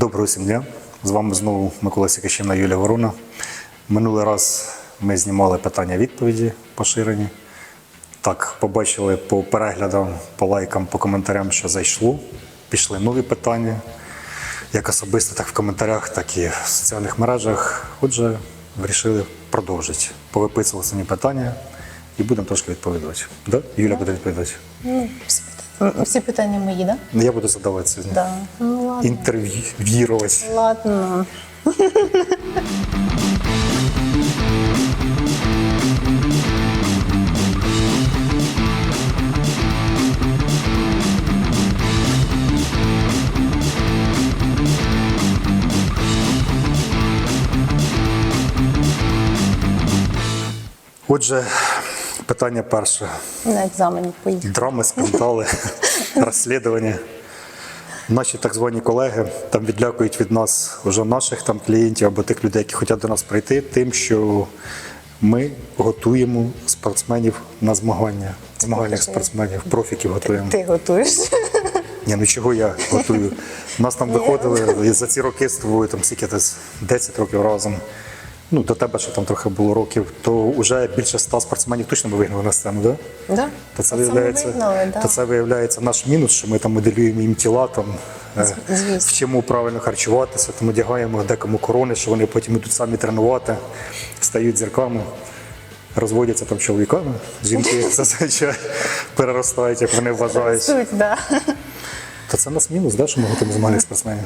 Доброго всім дня. З вами знову Микола Сікачина Юлія Ворона. Минулий раз ми знімали питання-відповіді поширені. Так, побачили по переглядам, по лайкам, по коментарям, що зайшло. Пішли нові питання, як особисто, так в коментарях, так і в соціальних мережах. Отже, вирішили продовжити. Повиписували самі питання і будемо трошки відповідати. Да? Юля буде відповідати. Ну, питання- всі питання мої, так? Ну, Я буду задавати сьогодні. Да? Ну ладно. Ладно. Отже, питання перше. На екзамені поїхав. Драми, скандали, розслідування. Наші так звані колеги там відлякують від нас вже наших там клієнтів або тих людей, які хочуть до нас прийти, тим, що ми готуємо спортсменів на змагання. Змагальних спортсменів, профіків готуємо. Ти готуєш? Ні, ну чого я готую? Нас там виходили за ці роки з тобою там скільки десь 10 років разом. Ну, до тебе ще там трохи було років, то вже більше ста спортсменів точно би вигнали на сцену? Да? Да? То це, ми виявляється, вигнали, да. то це виявляється наш мінус, що ми там моделюємо їм тіла, там, е, звісно. вчимо правильно харчуватися, там одягаємо декому корони, що вони потім йдуть самі тренувати, стають зірками, розводяться там чоловіками. Жінки зазвичай переростають, як вони вважають. Суть, да. То це нас мінус, да, що ми готуємо змагальних спортсменів.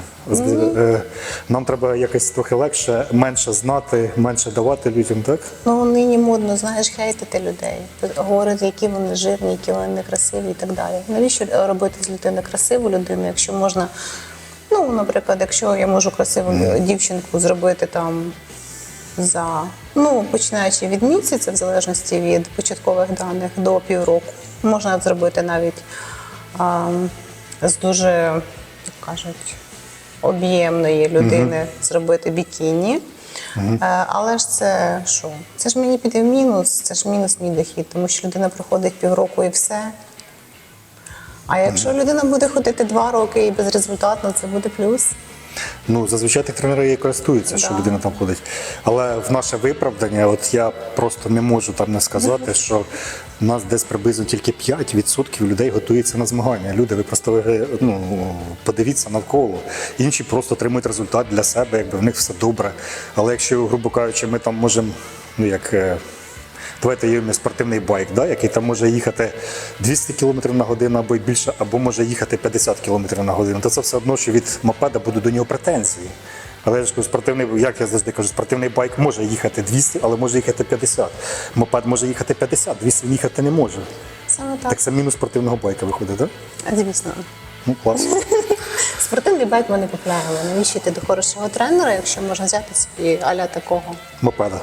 Е, Нам треба якось трохи легше, менше знати, менше давати людям, так? Ну нині модно, знаєш, хейтити людей, говорити, які вони жирні, які вони некрасиві і так далі. Навіщо робити з людини красиву людину, якщо можна, ну, наприклад, якщо я можу красиву дівчинку зробити там за, ну, починаючи від місяця, в залежності від початкових даних до півроку, можна зробити навіть а, з дуже, як кажуть, об'ємної людини зробити бікіні. Е, Але ж це що? Це ж мені піде в мінус, це ж мінус мій дохід, тому що людина проходить півроку і все. А якщо людина буде ходити два роки і безрезультатно, це буде плюс. Ну, зазвичай так тренери і користуються, що людина там ходить. Але в наше виправдання, от я просто не можу там не сказати, що у нас десь приблизно тільки 5% людей готується на змагання. Люди, ви просто ну, подивіться навколо. Інші просто отримують результат для себе, якби в них все добре. Але якщо, грубо кажучи, ми там можемо, ну як. е, Давайте уявимо спортивний байк, да, який там може їхати 200 км на годину або й більше, або може їхати 50 км на годину. То це все одно, що від мопеда будуть до нього претензії. Але я ж кажу, спортивний, як я завжди кажу, спортивний байк може їхати 200, але може їхати 50. Мопед може їхати 50, 200 він їхати не може. Саме так. Так це мінус спортивного байка виходить, так? Звісно. Ну, клас. Спортивний байк ми не купляємо. Навіщо йти до хорошого тренера, якщо можна взяти собі аля такого? Мопеда.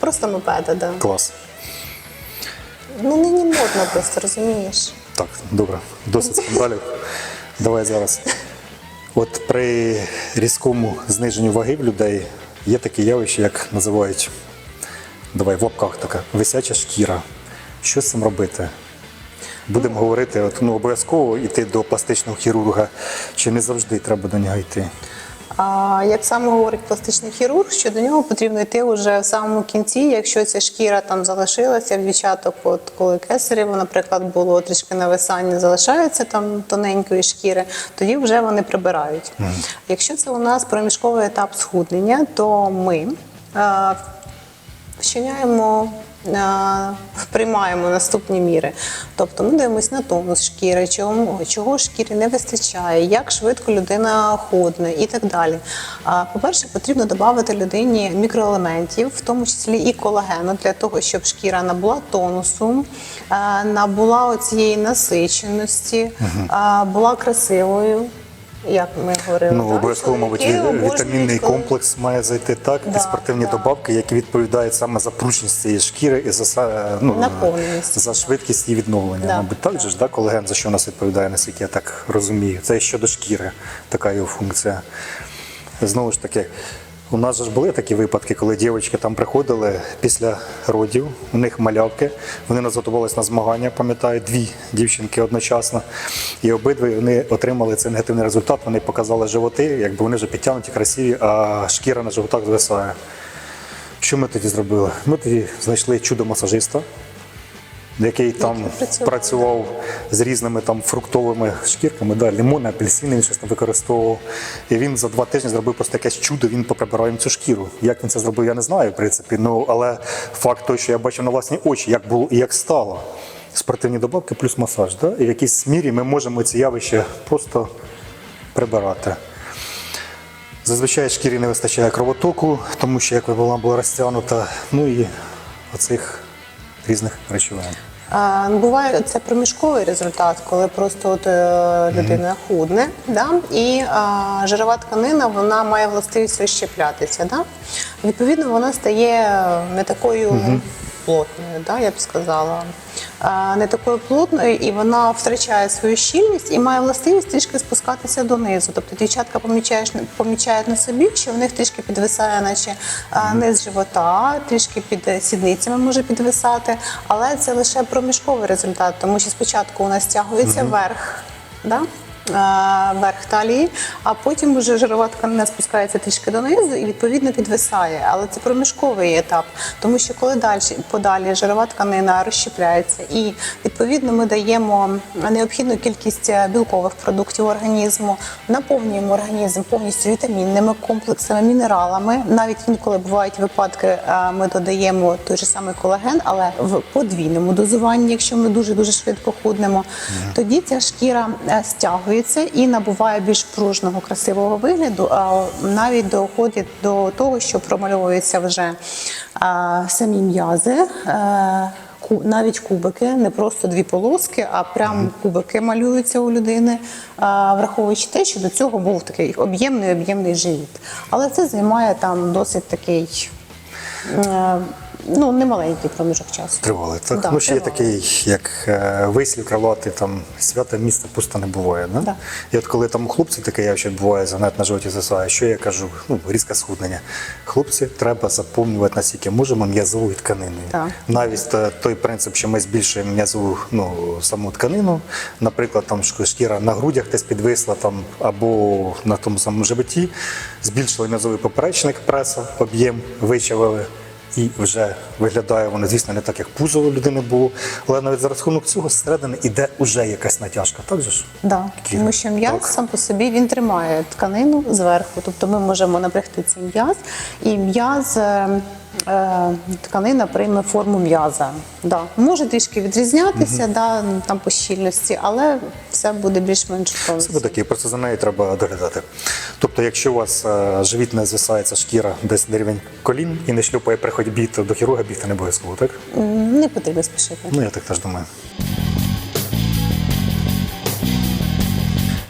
Просто мопеда, да. Клас. Ну нині модно просто, розумієш? Так, добре, досить скандалів. Давай зараз. От при різкому зниженні ваги в людей є таке явище, як називають, давай в лапках така, висяча шкіра. Що з цим робити? Будемо говорити, от, ну, обов'язково йти до пластичного хірурга, чи не завжди треба до нього йти. Як саме говорить пластичний хірург, що до нього потрібно йти вже в самому кінці, якщо ця шкіра там залишилася в дівчаток, от коли кесарєво, наприклад, було трішки нависання, залишається там тоненької шкіри, тоді вже вони прибирають. Якщо це у нас проміжковий етап схуднення, то ми е, вчиняємо. Приймаємо наступні міри. Тобто ми дивимося на тонус шкіри, чого, чого шкірі не вистачає, як швидко людина ходне і так далі. По-перше, потрібно додати людині мікроелементів, в тому числі і колагену, для того, щоб шкіра набула тонусу, набула цієї насиченості, була красивою. Як ми говорили, Ну, обов'язково, мабуть, вітамінний комплекс має зайти так, і спортивні да. добавки, які відповідають саме за пручність цієї шкіри і за, ну, за швидкість її відновлення. Да, Мабуть, так же ж, да, колеген, за що у нас відповідає, наскільки я так розумію. Це щодо шкіри, така його функція. Знову ж таки, У нас ж були такі випадки, коли дівчатки там приходили після родів, у них малявки, вони нас готувалися на змагання, пам'ятаю, дві дівчинки одночасно. І обидві вони отримали цей негативний результат. Вони показали животи, якби вони вже підтягнуті, красиві, а шкіра на животах звисає. Що ми тоді зробили? Ми тоді знайшли чудо-масажиста, який там працював, працював з різними там фруктовими шкірками, да, лимони, апельсини, він щось там використовував. І він за два тижні зробив просто якесь чудо, він поприбирав їм цю шкіру. Як він це зробив, я не знаю, в принципі. Ну, але факт той, що я бачив на власні очі, як було і як стало. Спортивні добавки плюс масаж. Да? І в якійсь мірі ми можемо ці явища просто прибирати. Зазвичай шкірі не вистачає кровотоку, тому що як вона була розтягнута, ну і оцих різних речовин. А, Буває це проміжковий результат, коли просто от, е, людина худне, да? і а, жирова тканина вона має властивість розщеплятися. Да? Відповідно, вона стає не такою плотною, да, я б сказала. А, не такою плотною, і вона втрачає свою щільність і має властивість трішки спускатися донизу. Тобто дівчатка помічаєш, помічають на собі, що в них трішки підвисає, наче низ живота, трішки під е, сідницями може підвисати, але це лише проміжковий результат, тому що спочатку у нас стягується верх. Да? А, Верх талії, а потім вже жирова тканина спускається трішки донизу і відповідно підвисає. Але це проміжковий етап, тому що коли далі подалі жирова тканина розщепляється, і відповідно ми даємо необхідну кількість е, білкових продуктів організму, наповнюємо організм повністю вітамінними комплексами, мінералами. Навіть інколи бувають випадки, е, ми додаємо той же самий колаген, але в подвійному дозуванні, якщо ми дуже дуже швидко худнемо, тоді ця шкіра е, стягується і набуває більш пружного красивого вигляду. А навіть доходить до того, що промальовуються вже самі м'язи. е, Навіть кубики, не просто дві полоски, а прям кубики малюються у людини, враховуючи те, що до цього був такий об'ємний об'ємний живіт. Але це займає там досить такий е, ну, немаленький проміжок часу. Тривали. Так? Да, ну, ще є такий, як е, вислів крилатий, там свято місце пусто не буває. Да? Да. І от коли там у хлопців таке явище відбуває, занадто на животі засває, що я кажу? Ну, різке схуднення. Хлопці треба заповнювати наскільки можемо м'язовою тканиною. Так. Навіть та- той принцип, що ми збільшуємо м'язову ну, саму тканину, наприклад, там шк- шкіра на грудях десь підвисла там, або на тому самому животі, збільшили м'язовий поперечник преса, об'єм, вичавили. І вже виглядає воно, звісно, не так, як пузо у людини було, але навіть за рахунок цього зсередини іде вже якась натяжка. Так же ж? Да, Кіра. тому що м'яз сам по собі він тримає тканину зверху. Тобто ми можемо напрягти цей м'яз, і м'яз е, е, тканина прийме форму м'яза. Да. Може трішки відрізнятися да, там по щільності, але все буде більш-менш Це буде таке, просто за нею треба доглядати. Тобто, якщо у вас е, живіт не звисається шкіра десь на рівень колін і не шлюпає при ходьбі, то до хірурга бігти не обов'язково, так? Не потрібно спішити. Ну, я так теж думаю.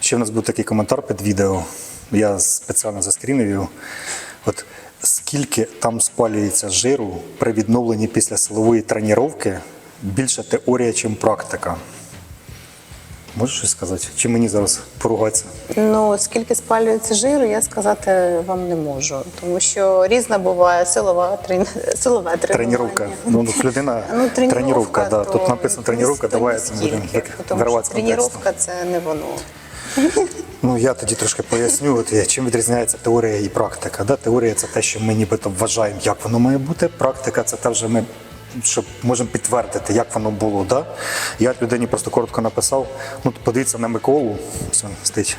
Ще в нас був такий коментар під відео. Я спеціально заскрінив його. От скільки там спалюється жиру при відновленні після силової тренування, більше теорія, чим практика. Можеш щось сказати? Чи мені зараз поругатися? Ну, скільки спалюється жиру, я сказати вам не можу, тому що різна буває силова трен... силове тренування. Тренування. Ну, людина Ну, тренування, да. то тут написано тренування, давай це будемо контексту. тренування це не воно. Ну я тоді трошки поясню, от, чим відрізняється теорія і практика. Да? Теорія це те, що ми нібито вважаємо, як воно має бути. Практика це те, вже ми що можемо підтвердити, як воно було. Да? Я людині просто коротко написав. Ну, подивіться на Миколу, він стоїть,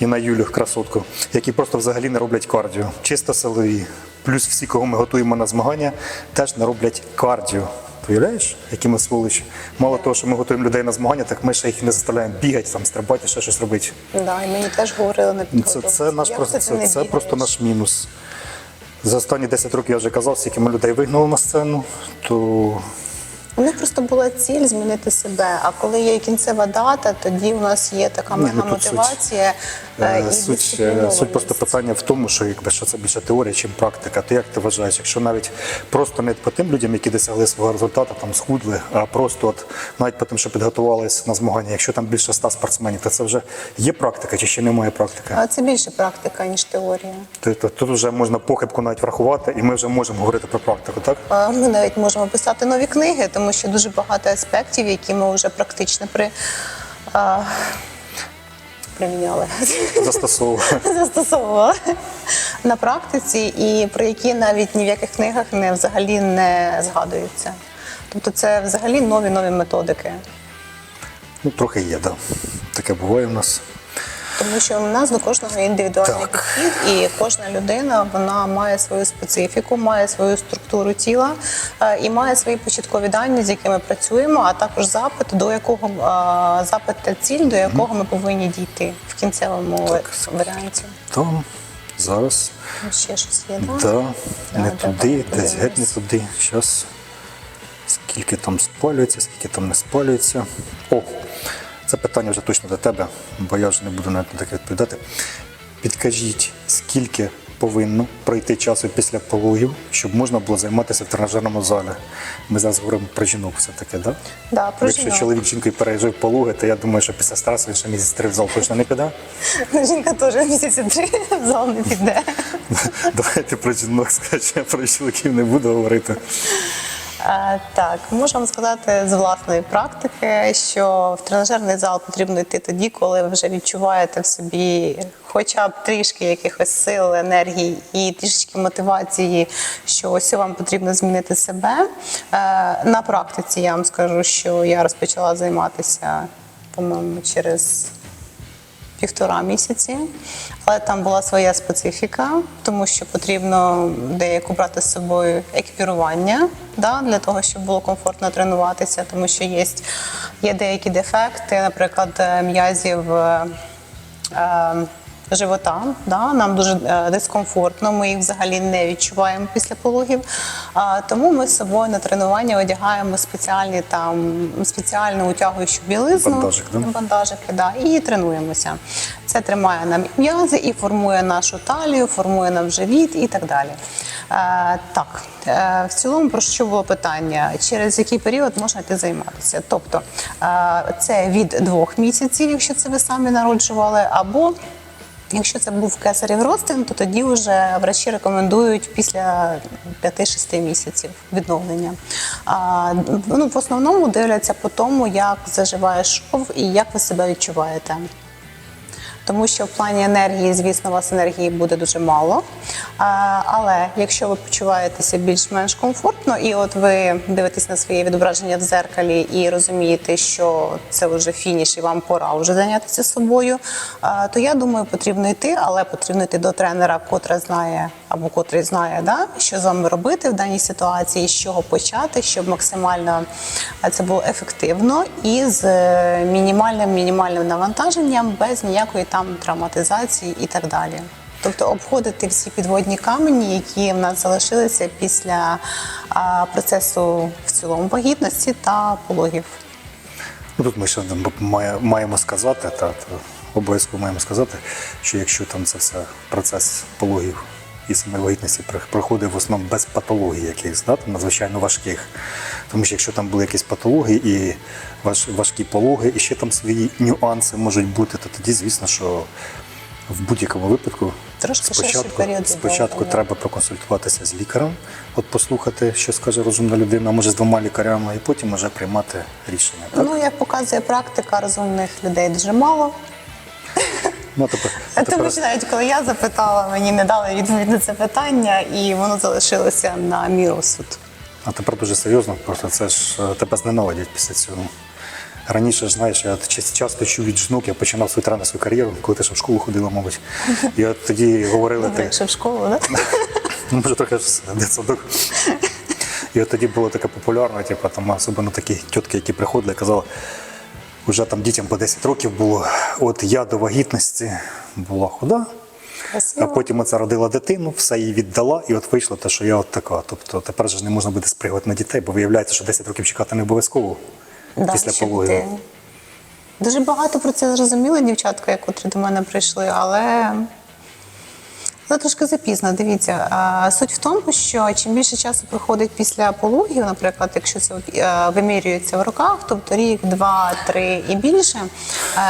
і на Юлю красотку, які просто взагалі не роблять кардіо, чисто силові. Плюс всі, кого ми готуємо на змагання, теж не роблять кардіо. Уявляєш, які ми сволочі? Мало того, що ми готуємо людей на змагання, так ми ще їх не заставляємо бігати, там, стрибати, ще щось робити. Да, і мені теж говорили на Ну, Це, це, наш Як ти це, не це просто наш мінус. За останні 10 років я вже казав, скільки ми людей вигнали на сцену, то У них просто була ціль змінити себе. А коли є кінцева дата, тоді у нас є така ну, мега мотивація Е, Суть, е, суть просто питання в тому, що якби що це більше теорія, ніж практика. То як ти вважаєш, якщо навіть просто не по тим людям, які досягли свого результату, там схудли, а просто от навіть по тим, що підготувалися на змагання, якщо там більше ста спортсменів, то це вже є практика чи ще немає практики? А це більше практика, ніж теорія. Тобто тут вже можна похибку навіть врахувати, і ми вже можемо говорити про практику, так? А Ми навіть можемо писати нові книги, тому що дуже багато аспектів, які ми вже практично при, а, приміняли. Застосовували. застосовували на практиці, і про які навіть ні в яких книгах не взагалі не згадуються. Тобто це взагалі нові нові методики. Ну, трохи є, так. Да. Таке буває в нас. Тому що у нас до кожного індивідуальний Так. підхід, і кожна людина вона має свою специфіку, має свою структуру тіла е, і має свої початкові дані, з якими працюємо, а також запит, до якого е, запит та ціль, до якого ми повинні дійти в кінцевому Так. варіанті. Там, зараз. Ще щось є, так? Да, Да, не давай туди, десь геть не туди. Зараз скільки там спалюється, скільки там не спалюється. О, це питання вже точно до тебе, бо я вже не буду навіть на таке відповідати. Підкажіть, скільки повинно пройти часу після пологів, щоб можна було займатися в тренажерному залі? Ми зараз говоримо про жінок все-таки, да? Да, про Якщо жінок. чоловік жінкою пережив пологи, то я думаю, що після стресу він ще місяць три в зал точно не піде. Жінка теж місяці три в зал не піде. Давайте про жінок скажемо, про чоловіків не буду говорити. Е, Так, можу вам сказати з власної практики, що в тренажерний зал потрібно йти тоді, коли ви вже відчуваєте в собі хоча б трішки якихось сил, енергії і трішечки мотивації, що ось вам потрібно змінити себе. Е, На практиці я вам скажу, що я розпочала займатися, по-моєму, через півтора місяці, але там була своя специфіка, тому що потрібно деяку брати з собою екіпірування да, для того, щоб було комфортно тренуватися, тому що є, є деякі дефекти, наприклад, е, м'язів. е, е, Живота, да, нам дуже е, дискомфортно, ми їх взагалі не відчуваємо після пологів. А, тому ми з собою на тренування одягаємо спеціальні там спеціальну утягуючу білизну Бандажик, да? бандажики, да, і тренуємося. Це тримає нам м'язи і формує нашу талію, формує нам живіт і так далі. Е, так, е, в цілому про що було питання? Через який період можна йти займатися? Тобто е, це від двох місяців, якщо це ви самі народжували, або Якщо це був кесарів розтин, то тоді вже врачі рекомендують після 5-6 місяців відновлення. А, ну, в основному дивляться по тому, як заживає шов і як ви себе відчуваєте. Тому що в плані енергії, звісно, у вас енергії буде дуже мало. Але якщо ви почуваєтеся більш-менш комфортно, і от ви дивитесь на своє відображення в зеркалі і розумієте, що це вже фініш, і вам пора вже зайнятися собою, то я думаю, потрібно йти, але потрібно йти до тренера, котра знає або котрий знає, да, що з вами робити в даній ситуації, з чого почати, щоб максимально е, це було ефективно і з е, мінімальним мінімальним навантаженням, без ніякої там травматизації і так далі. Тобто обходити всі підводні камені, які в нас залишилися після процесу в цілому вагітності та пологів. Ну, тут ми ще маємо сказати, та, та обов'язково маємо сказати, що якщо там це все процес пологів і саме вагітності проходить в основному без патологій якихось, да, там, надзвичайно важких. Тому що якщо там були якісь патології і важ, важкі пологи, і ще там свої нюанси можуть бути, то тоді, звісно, що в будь-якому випадку Трошки спочатку, спочатку відновлення. треба проконсультуватися з лікарем, от послухати, що скаже розумна людина, може з двома лікарями, і потім вже приймати рішення. Так? Ну, як показує практика, розумних людей дуже мало. Ну, тепер, Тому що навіть коли я запитала, мені не дали відповідь на це питання, і воно залишилося на мій розсуд. А тепер дуже серйозно, просто це ж е, тебе зненавидять після цього. Раніше знаєш, я ча- часто чув від жінок, я починав свою тренерську кар'єру, коли ти ще в школу ходила, мабуть. І от тоді говорили, ти, якщо в школу, да? ну, може трохи дитсадок. І от тоді було таке популярне, типу, там особливо такі тітки, які приходили, казали, вже там дітям по 10 років було, от я до вагітності була худа, а потім оце родила дитину, все їй віддала, і от вийшло те, що я от така. Тобто тепер ж не можна буде спригувати на дітей, бо виявляється, що 10 років чекати не обов'язково Да, після пологи. Дуже багато про це зрозуміли дівчатка, як котрі до мене прийшли, але. Але трошки запізно. Дивіться, суть в тому, що чим більше часу проходить після пологів, наприклад, якщо це е, вимірюється в роках, тобто рік, два, три і більше, е,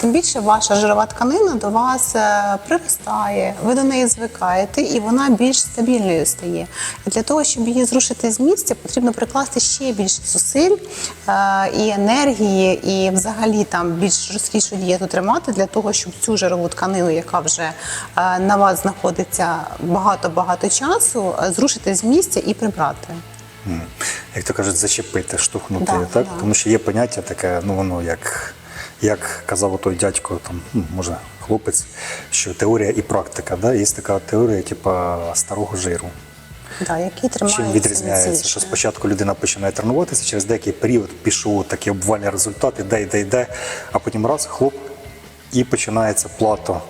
тим більше ваша жирова тканина до вас е, приростає, ви до неї звикаєте, і вона більш стабільною стає. І для того, щоб її зрушити з місця, потрібно прикласти ще більше зусиль і енергії, і взагалі там більш жорсткішу дієту тримати для того, щоб цю жирову тканину, яка вже на вас знаходиться багато-багато часу, е, зрушити з місця і прибрати. Як то кажуть, зачепити, штовхнути, Да, так? да. Тому що є поняття таке, ну воно як, як казав той дядько, там, ну, може, хлопець, що теорія і практика. Да? Є така теорія, типа старого жиру. Да, який тримається Чим відрізняється, що спочатку людина починає тренуватися, через деякий період пішов такий обвальний результат, іде, йде, йде, а потім раз, хлоп, і починається плато.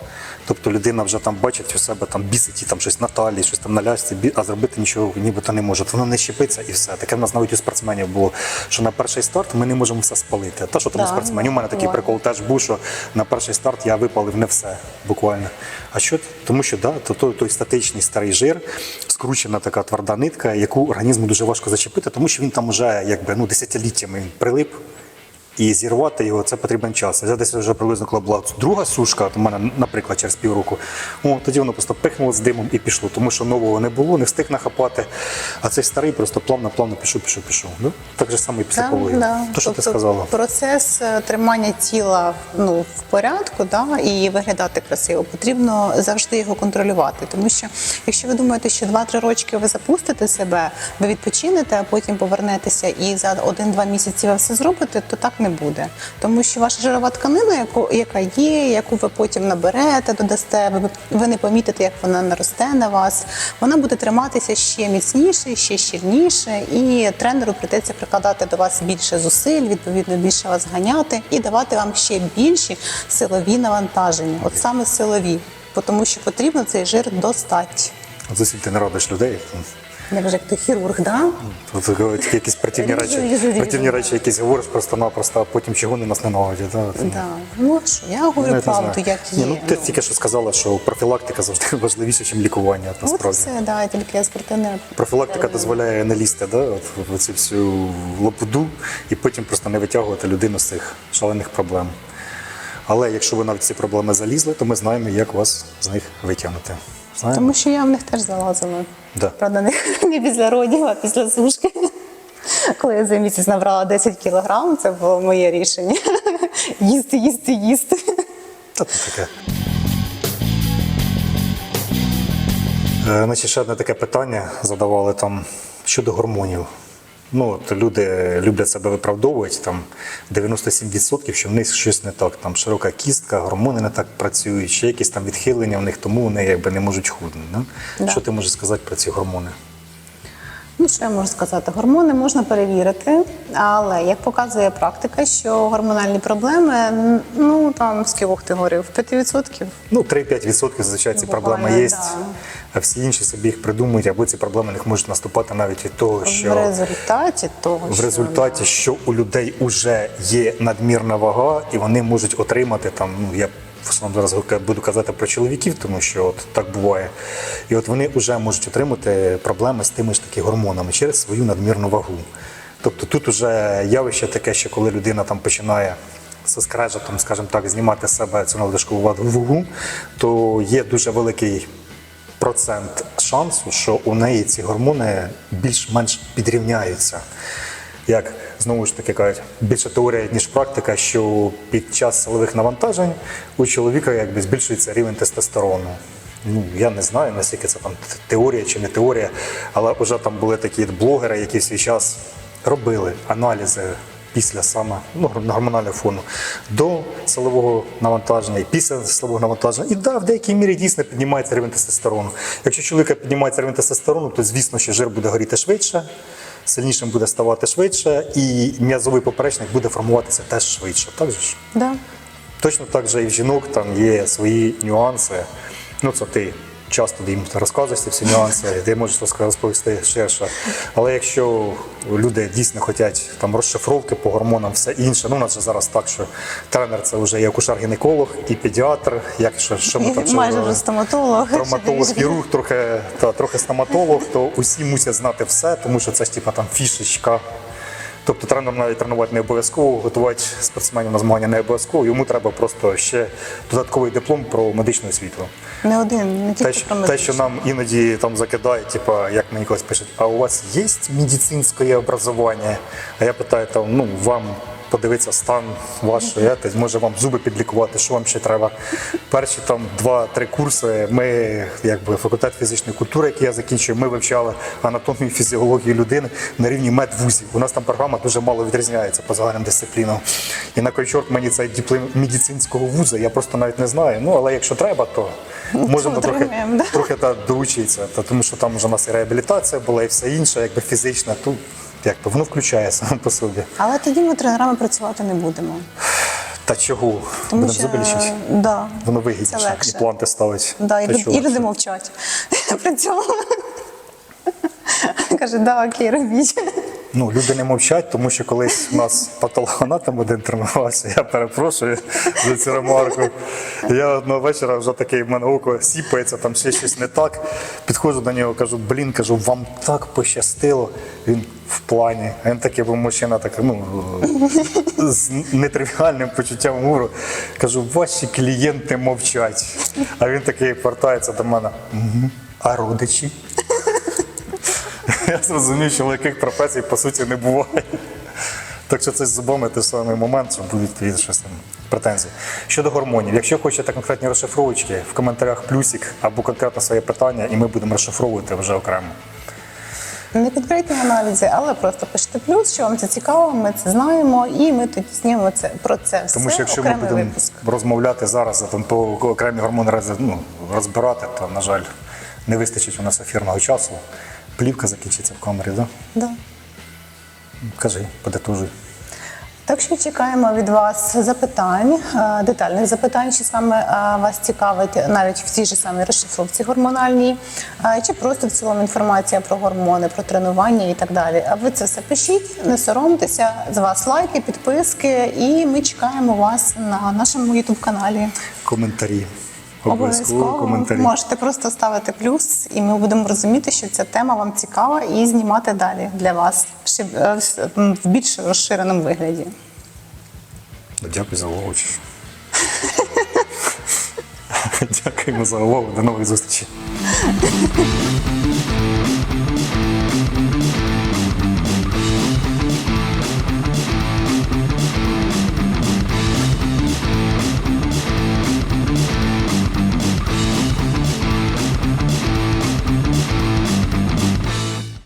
Тобто людина вже там бачить у себе там бісить і там щось на талії, щось там на лясці, а зробити нічого нібито не може. Воно не щепиться і все. Таке в нас навіть у спортсменів було, що на перший старт ми не можемо все спалити. Та що там у спортсменів? У мене такий прикол теж був, що на перший старт я випалив не все буквально. А що? Тому що да, то, то, той статичний старий жир, скручена така тверда нитка, яку організму дуже важко зачепити, тому що він там уже якби ну десятиліттями прилип. І зірвати його це потрібен час. Я десь вже приблизно коли була друга сушка, у мене, наприклад, через півроку, о, тоді воно просто пихнуло з димом і пішло, тому що нового не було, не встиг нахапати. А цей старий просто плавно-плавно пішов, пішов, пішов. Ну, так же само і після Да, да. То, що ти Тобто сказала? Процес е, тримання тіла ну, в порядку да, і виглядати красиво, потрібно завжди його контролювати. Тому що якщо ви думаєте, що 2-3 рочки ви запустите себе, ви відпочинете, а потім повернетеся і за 1-2 місяці ви все зробите, то так не буде. Тому що ваша жирова тканина, яку, яка є, яку ви потім наберете, додасте, ви, ви не помітите, як вона наросте на вас, вона буде триматися ще міцніше, ще щільніше, і тренеру прийдеться прикладати до вас більше зусиль, відповідно більше вас ганяти і давати вам ще більші силові навантаження, от саме силові, тому що потрібно цей жир достати. От Зусиль ти не робиш людей. Я вже як ти хірург, да? Тут тільки якісь противні Ріжу, речі, ріжу, ріжу, противні речі якісь говориш просто-напросто, а потім чого не нас ненавидять. Да? Да. Ну що, я говорю Ну, я правду, знаю. як є. Ні, ну, ти Ну, тільки що сказала, що профілактика завжди важливіше, ніж лікування. От Насправді. все, да, тільки спортивне. Профілактика дозволяє не лізти да, от, в цю всю лопуду і потім просто не витягувати людину з цих шалених проблем. Але якщо ви навіть ці проблеми залізли, то ми знаємо, як вас з них витягнути. Знаємо? Тому що я в них теж залазила. Да. Правда, не, не після родів, а після сушки. Коли я за місяць набрала 10 кілограм, це було моє рішення. Їсти, їсти, їсти. Та то таке. Е, ще одне таке питання задавали там щодо гормонів. Ну, от люди люблять себе виправдовувати, там 97%, що в них щось не так. Там широка кістка, гормони не так працюють, ще якісь там відхилення в них, тому вони якби не можуть худнути. Да? Да. Що ти можеш сказати про ці гормони? Ну, що я можу сказати? Гормони можна перевірити, але як показує практика, що гормональні проблеми, ну там скільки ти говорив, 5%. Ну, 3-5% зазвичай ці Ну, проблеми є, да. а всі інші собі їх придумують, або ці проблеми не можуть наступати навіть від того, що В результаті того, в що, результаті, що у людей вже є надмірна вага, і вони можуть отримати там. Ну я в основному зараз буду казати про чоловіків, тому що от так буває. І от вони вже можуть отримати проблеми з тими ж таки гормонами через свою надмірну вагу. Тобто тут уже явище таке, що коли людина там починає зі скрежетом, скажімо так, знімати з себе цю надлишкову вагу, то є дуже великий процент шансу, що у неї ці гормони більш-менш підрівняються. Як знову ж таки кажуть, більше теорія, ніж практика, що під час силових навантажень у чоловіка якби збільшується рівень тестостерону. Ну, я не знаю, наскільки це там теорія чи не теорія, але вже там були такі блогери, які в свій час робили аналізи після саме ну, гормонального фону до силового навантаження і після силового навантаження. І да, в деякій мірі дійсно піднімається рівень тестостерону. Якщо чоловіка піднімається рівень тестостерону, то звісно, що жир буде горіти швидше, сильнішим буде ставати швидше, і м'язовий поперечник буде формуватися теж швидше. Так же ж? Да. Точно так же і в жінок там є свої нюанси. Ну, це ти часто їм розказуєш ці всі нюанси, ти можеш розповісти ширше. Але якщо люди дійсно хочуть там розшифровки по гормонам, все інше, ну у нас же зараз так, що тренер це вже і акушер-гінеколог, і педіатр, як що, що ми там ще Майже вже стоматолог. травматолог, хірург, трохи, та, трохи стоматолог, то усі мусять знати все, тому що це ж типа там фішечка. Тобто тренер навіть тренувати не обов'язково, готувати спортсменів на змагання не обов'язково. Йому треба просто ще додатковий диплом про медичну освіту. Не один, не Те, тільки що, про те, що нам іноді там закидають, типа, як мені колись пишуть, а у вас є медицинське образування? А я питаю, там, ну, вам подивитися стан вашої, може вам зуби підлікувати, що вам ще треба. Перші там два-три курси. Ми, якби факультет фізичної культури, який я закінчую, ми вивчали анатомію, фізіологію людини на рівні медвузів. У нас там програма дуже мало відрізняється по загальним дисциплінам. І на кой чорт мені цей диплом медицинського вуза, я просто навіть не знаю. Ну, але якщо треба, то можемо трохи, трохи та долучитися. Тому що там вже у нас і реабілітація була, і все інше, якби фізична, тут якби воно включає саме по собі. Але тоді ми тренерами працювати не будемо. Та чого? Тому Будемо що забільшити? да, Воно це вигідніше. легше. І планти ставить. Да, і, люд- і люди мовчать. При цьому. Каже, да, окей, робіть. Ну, люди не мовчать, тому що колись у нас патологоанатом один тренувався, я перепрошую за цю ремарку. Я одного вечора вже такий, в мене око сіпається, там ще щось не так. Підходжу до нього, кажу, блін, кажу, вам так пощастило. Він в плані. А Він такий був мужчина, так, ну, з нетривіальним почуттям гумору. Кажу, ваші клієнти мовчать. А він такий повертається до мене. «Мгм. А родичі? Я зрозумів, що великих професій по суті не буває. Так що це з зубами той самий момент, що будуть щось там претензії. Щодо гормонів, якщо хочете конкретні розшифровочки, в коментарях плюсик або конкретно своє питання, і ми будемо розшифровувати вже окремо. Не конкретні аналізи, але просто пишете плюс, що вам це цікаво, ми це знаємо, і ми тоді знімемо це про це все Тому що якщо ми будемо випуск. розмовляти зараз, там по окремі гормони ну, розбирати, то, на жаль, не вистачить у нас ефірного часу. Плівка закінчиться в камері, да? Да. Кажи, подитужуй. Так що чекаємо від вас запитань, е, детальних запитань, чи саме е, вас цікавить навіть в цій же самій розшифровці гормональній, е, чи просто в цілому інформація про гормони, про тренування і так далі. А ви це все пишіть, не соромтеся, з вас лайки, підписки, і ми чекаємо вас на нашому ютуб каналі. Коментарі. Обов'язково коментарі. можете просто ставити плюс, і ми будемо розуміти, що ця тема вам цікава, і знімати далі для вас е, в в більш розширеному вигляді. Дякую за увагу. Дякуємо за увагу. До нових зустрічей.